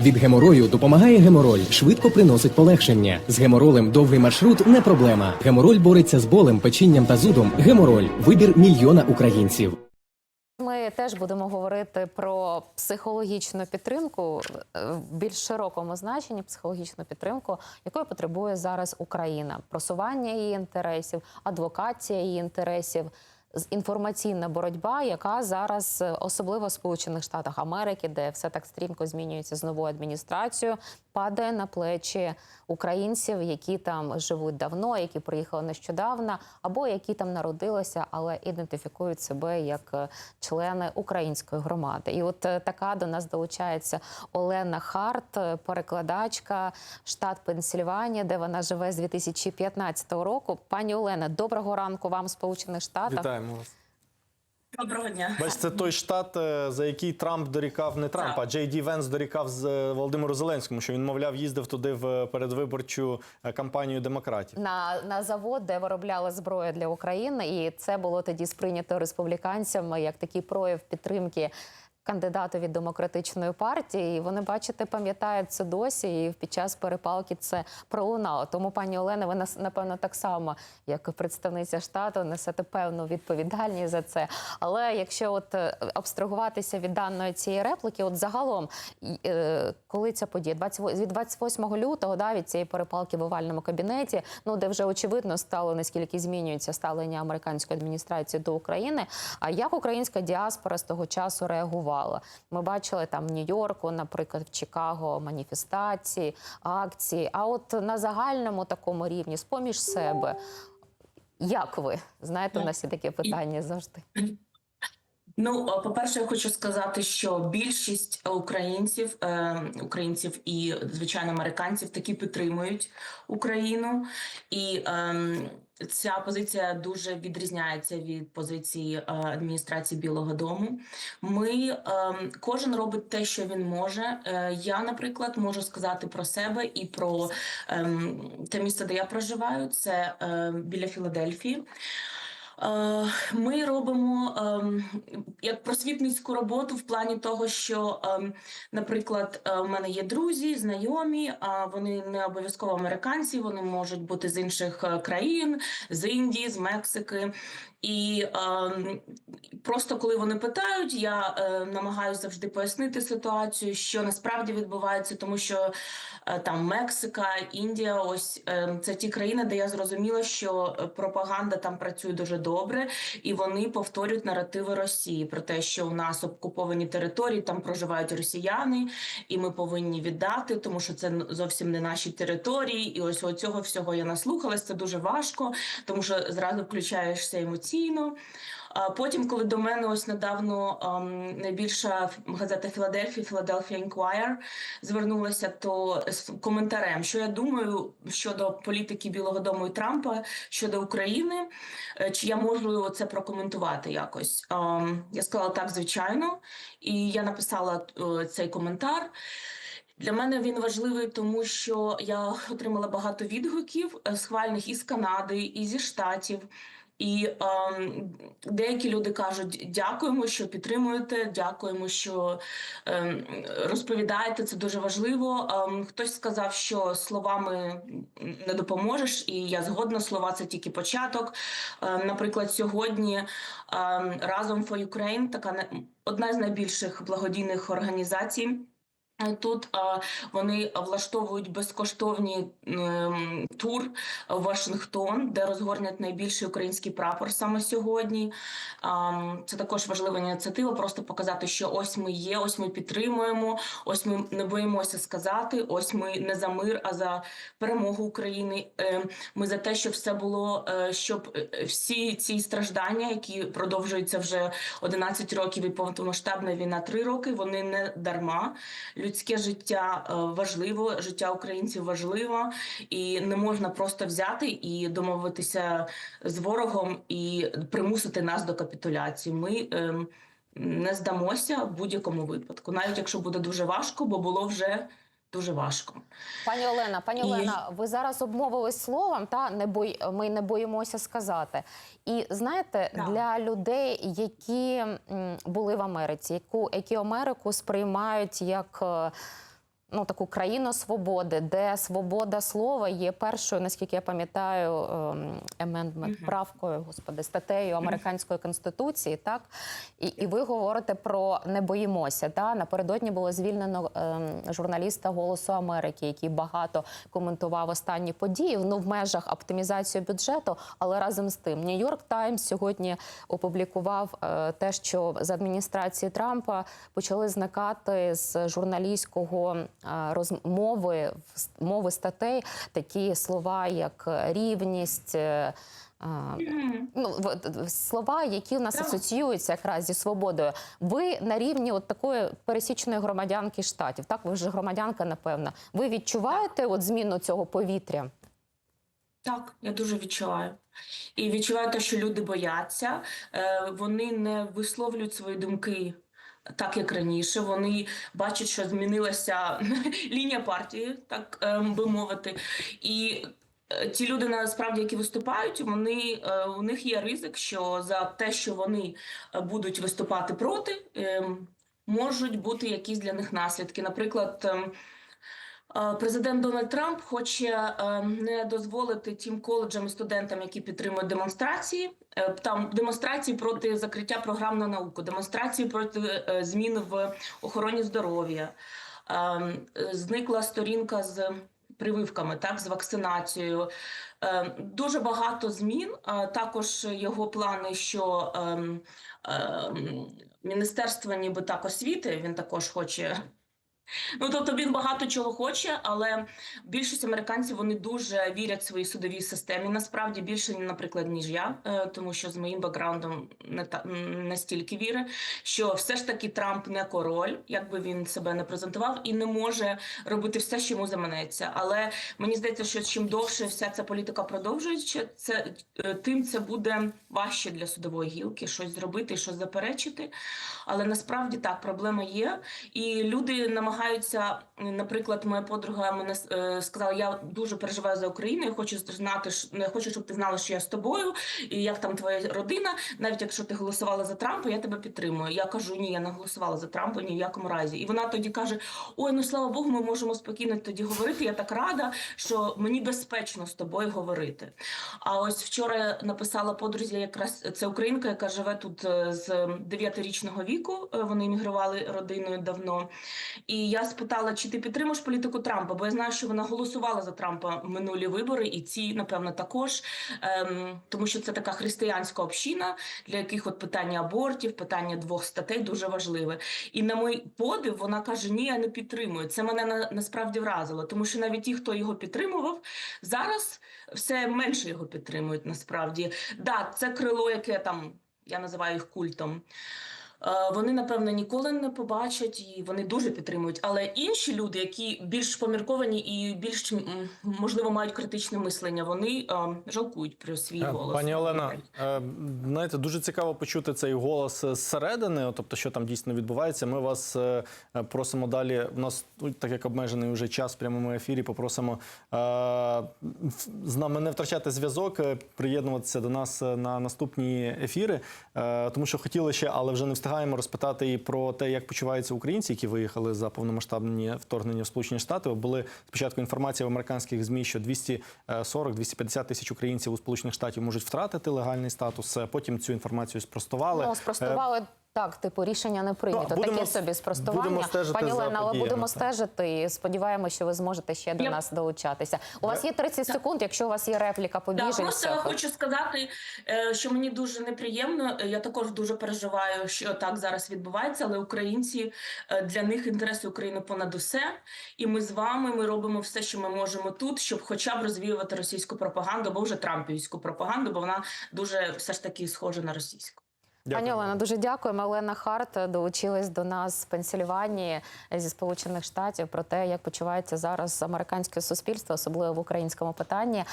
Від геморою допомагає гемороль, швидко приносить полегшення. З геморолем довгий маршрут не проблема. Гемороль бореться з болем, печінням та зудом. Гемороль вибір мільйона українців. Ми теж будемо говорити про психологічну підтримку е, в більш широкому значенні, психологічну підтримку, якої потребує зараз Україна, просування її інтересів, адвокація її інтересів. Інформаційна боротьба, яка зараз е, особливо в Сполучених Штатах Америки, де все так стрімко змінюється з новою адміністрацією, падає на плечі українців, які там живуть давно, які приїхали нещодавно, або які там народилися, але ідентифікують себе як е, члени української громади. І от е, така до нас долучається Олена Харт, перекладачка, штат Пенсільванія, де вона живе з 2015 року. Пані Олена, доброго ранку вам Сполучених Штатах. Вітаємо вас. Доброго дня. Бач, це той штат, е, за який Трамп дорікав не Трамп, а Джей Ді Венс дорікав з е, Володимиру Зеленському, що він, мовляв, їздив туди в передвиборчу е, кампанію демократів. на, на завод, де виробляли зброю для України, і це було тоді сприйнято республіканцями як такий прояв підтримки. Кандидату від демократичної партії, і вони бачите, пам'ятають це досі, і під час перепалки це пролунало. Тому, пані Олена, ви напевно так само, як представниця штату, несете певну відповідальність за це. Але якщо от е, абстрагуватися від даної цієї репліки, от загалом, е, коли ця подія 28 від 28 лютого, да, від цієї перепалки в овальному кабінеті, ну де вже очевидно стало наскільки змінюється ставлення американської адміністрації до України. А як українська діаспора з того часу реагувала? Ми бачили там в Нью-Йорку, наприклад, в Чикаго маніфестації, акції. А от на загальному такому рівні, з поміж себе, як ви знаєте, у нас є таке питання завжди. Ну, е, по-перше, я хочу сказати, що більшість українців, е, українців і звичайно американців таки підтримують Україну, і ем, ця позиція дуже відрізняється від позиції е, адміністрації Білого Дому. Ми ем, кожен робить те, що він може. Е, я, наприклад, можу сказати про себе і про ем, те місце, де я проживаю. Це е, біля Філадельфії. Е, Ми робимо ем, як просвітницьку роботу в плані того, що, ем, наприклад, е, в мене є друзі, знайомі, а вони не обов'язково американці, вони можуть бути з інших е, країн, з Індії, з Мексики. І ем, просто коли вони питають, я е, намагаюся завжди пояснити ситуацію, що насправді відбувається, тому що е, там Мексика, Індія, ось е, це ті країни, де я зрозуміла, що е, пропаганда там працює дуже добре, і вони повторюють наративи Росії про те, що у нас окуповані території, там проживають росіяни, і ми повинні віддати, тому що це зовсім не наші території. І ось цього всього я наслухалась. Це дуже важко, тому що зразу включаєшся емоційно. А потім, коли до мене ось недавно ем, найбільша газета Філадельфія, Philadelphia Inquirer, звернулася то з коментарем, що я думаю щодо політики Білого Дому і Трампа щодо України, е, чи я можу це прокоментувати якось. Ем, я сказала так, звичайно, і я написала е, цей коментар. Для мене він важливий, тому що я отримала багато відгуків е, схвальних із Канади, і зі штатів. І ем, деякі люди кажуть: дякуємо, що підтримуєте, дякуємо, що ем, розповідаєте. Це дуже важливо. Ем, хтось сказав, що словами не допоможеш, і я згодна. Слова це тільки початок. Ем, наприклад, сьогодні ем, разом for Ukraine, така одна з найбільших благодійних організацій. Тут вони влаштовують безкоштовні ем, тур в Вашингтон, де розгорнять найбільший український прапор саме сьогодні. Це також важлива ініціатива. Просто показати, що ось ми є, ось ми підтримуємо, ось ми не боїмося сказати. Ось ми не за мир, а за перемогу України. Ем, Ми за те, щоб все було, е, щоб е, всі ці страждання, які продовжуються вже 11 років, і повномасштабна війна 3 роки, вони не дарма. Людське життя е, важливо, життя українців важливо, і не можна просто взяти і домовитися з ворогом і примусити нас до капітуляції. Ми ем, не здамося в будь-якому випадку, навіть якщо буде дуже важко, бо було вже дуже важко. Пані Олена, пані І- Олена, ви зараз обмовились словом, та не бой... ми не боїмося сказати. І знаєте, да. для людей, які були в Америці, яку які Америку сприймають як. Е, ну таку країну свободи, де свобода слова є першою, наскільки я пам'ятаю, ем, емендмент правкою, господи, статтею американської конституції, так і, і ви говорите про не боїмося. Та напередодні було звільнено ем, журналіста Голосу Америки, який багато коментував останні події. Ну в межах оптимізації бюджету, але разом з тим, Нью-Йорк Таймс сьогодні опублікував е, те, що з адміністрації Трампа почали зникати з журналістського е, розмови мови статей такі слова, як рівність. е, е, Ну, слова, які в нас Так. асоціюються якраз зі свободою. Ви на рівні от такої пересічної громадянки штатів. Так, ви вже громадянка, напевно. Ви відчуваєте от зміну цього повітря? Так, я дуже відчуваю. І відчуваю те, що люди бояться, е, вони не висловлюють свої думки так, як раніше. Вони бачать, що змінилася лінія партії, так е, би мовити. І е, ті люди, насправді, які виступають, вони е, у них є ризик, що за те, що вони е, будуть виступати проти, е, можуть бути якісь для них наслідки. Наприклад. Е, Президент Дональд Трамп хоче е, не дозволити тим коледжам і студентам, які підтримують демонстрації, е, там демонстрації проти закриття програм на науку, демонстрації проти змін в охороні здоров'я. Зникла сторінка з прививками, так з вакцинацією. Дуже багато змін. Також його плани, що ем, ем, міністерство, ніби так освіти, він також хоче Ну, тобто він багато чого хоче, але більшість американців вони дуже вірять своїй судовій системі. Насправді більше, наприклад, ніж я, е, тому що з моїм бекграундом не та настільки віри, що все ж таки Трамп не король, як би він себе не презентував, і не може робити все, що йому заманеться. Але мені здається, що чим довше вся ця політика продовжується, це е, тим це буде важче для судової гілки щось зробити, щось заперечити. Але насправді так проблема є, і люди намагаються. Наприклад, моя подруга мене е, сказала: я дуже переживаю за Україну. Я хочу знати, що- я хочу, щоб ти знала, що я з тобою, і як там твоя родина. Навіть якщо ти голосувала за Трампа, я тебе підтримую. Я кажу, ні, я не голосувала за Трампа ні в якому разі. І вона тоді каже: Ой, ну слава Богу, ми можемо спокійно тоді говорити. Я так рада, що мені безпечно з тобою говорити. А ось вчора я написала подрузі, якраз це українка, яка живе тут е, з 9-річного віку. е, Вони іммігрували родиною давно. І я спитала, чи ти підтримуєш політику Трампа? Бо я знаю, що вона голосувала за Трампа минулі вибори, і ці, напевно, також, ем, тому що це така християнська община, для яких от питання абортів, питання двох статей дуже важливе. І на мій подив вона каже: Ні, я не підтримую. Це мене на, насправді вразило, тому що навіть ті, хто його підтримував, зараз все менше його підтримують. Насправді, да, це крило, яке там я називаю їх культом. Е, Вони напевно ніколи не побачать, і вони дуже підтримують. Але інші люди, які більш помірковані і більш можливо мають критичне мислення, вони е, жалкують про свій Е, голос. Пані Олена, знаєте, дуже цікаво почути цей голос зсередини, тобто, що там дійсно відбувається. Ми вас просимо далі. У нас так як обмежений вже час в прямому ефірі. Попросимо з нами не втрачати зв'язок, приєднуватися до нас на наступні ефіри, тому що хотіли ще, але вже не встигаємо розпитати і про те, як почуваються українці, які виїхали за повномасштабні вторгнення в Сполучені Штати. Були спочатку інформація в американських змі, що 240-250 тисяч українців у Сполучених Штатів можуть втратити легальний статус. Е, Потім цю інформацію спростували. Ну, спростували так, типу, рішення не прийнято. Ну, будемо Таке собі спростування. будемо стежити Пані за Олена, але будемо так. стежити і сподіваємося, що ви зможете ще до Я- нас долучатися. У вас є 30 секунд, якщо у вас є репліка по Да, просто хочу сказати, е, що мені дуже неприємно. Е, Я також дуже переживаю, що так зараз відбувається, але українці е, для них інтереси України понад усе. І ми з вами ми робимо все, що ми можемо тут, щоб хоча б розвіювати російську пропаганду, або вже трампівську пропаганду, бо вона дуже все ж таки схожа на російську. Пані Олена, дуже дякуємо. Олена Харт долучилась до нас з Пенсільванії зі Сполучених Штатів про те, як почувається зараз американське суспільство, особливо в українському питанні.